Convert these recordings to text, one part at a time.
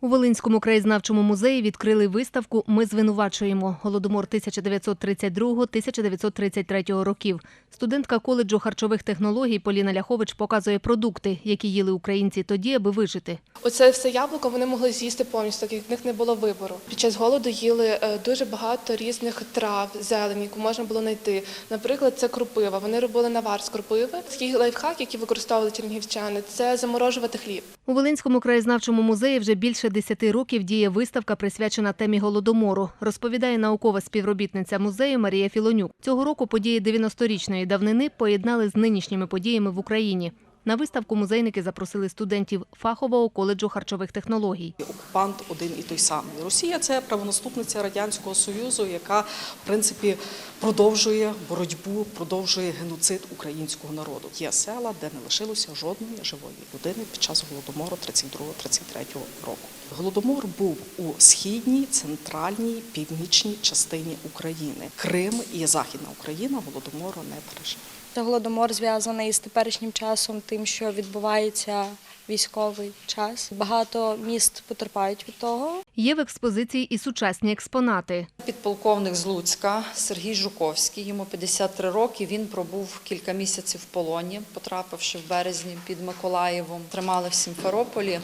У Волинському краєзнавчому музеї відкрили виставку Ми звинувачуємо голодомор 1932-1933 років. Студентка коледжу харчових технологій Поліна Ляхович показує продукти, які їли українці тоді, аби вижити. Оце все яблуко вони могли з'їсти повністю, так як в них не було вибору. Під час голоду їли е, дуже багато різних трав, зелені, яку можна було знайти. Наприклад, це крупива. Вони робили навар з крупиви. Такий лайфхак, який використовували чернігівчани, це заморожувати хліб. У Волинському краєзнавчому музеї вже більше 10 років діє виставка, присвячена темі голодомору, розповідає наукова співробітниця музею Марія Філонюк. Цього року події 90-річної давнини поєднали з нинішніми подіями в Україні. На виставку музейники запросили студентів фахового коледжу харчових технологій. окупант один і той самий. Росія це правонаступниця радянського союзу, яка в принципі продовжує боротьбу, продовжує геноцид українського народу. Є села, де не лишилося жодної живої людини під час голодомору 32-33 року. Голодомор був у східній, центральній, північній частині України. Крим і Західна Україна голодомору не пережив. Та голодомор зв'язаний з теперішнім часом, тим, що відбувається військовий час. Багато міст потерпають від того. Є в експозиції і сучасні експонати. Підполковник з Луцька Сергій Жуковський, йому 53 роки. Він пробув кілька місяців в полоні, потрапивши в березні під Миколаєвом. Тримали в Сімферополі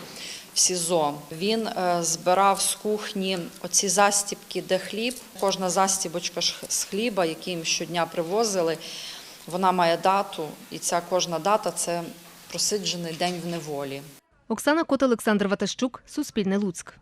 в СІЗО. Він е, збирав з кухні оці застібки, де хліб. Кожна застібочка з хліба, який їм щодня привозили, вона має дату, і ця кожна дата це просиджений день в неволі. Оксана Кот, Олександр Ватащук, Суспільне Луцьк.